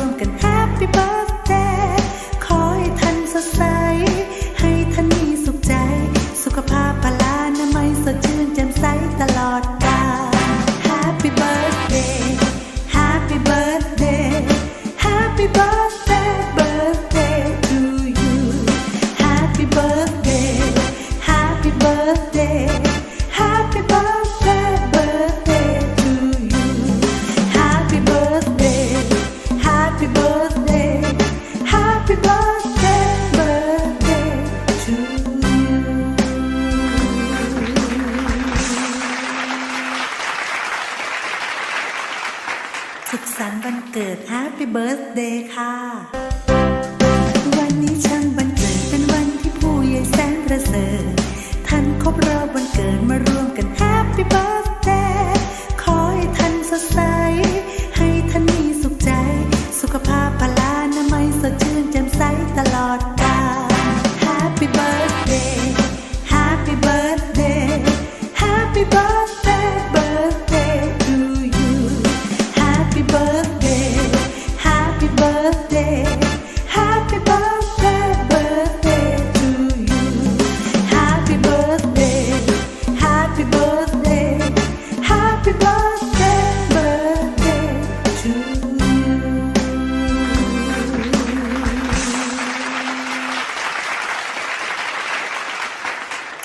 drunk and happy birthday. สิบสามวันเกิด Happy Birthday ค่ะ วันนี้ช่างบันเกิดเป็นวันที่ผู้ใหญ่แสนประเสริฐท่านครบรอบวันเกิดมาร่วมกัน Happy Birthday ขอให้ท่านสดใส ให้ท่านมีสุขใจ สุขภาพพลานามัยสดชื่นแจ่มใสตลอดกาล Happy Birthday Happy Birthday Happy Birthday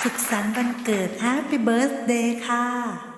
สุขสันต์วันเกิด Happy Birthday ค่ะ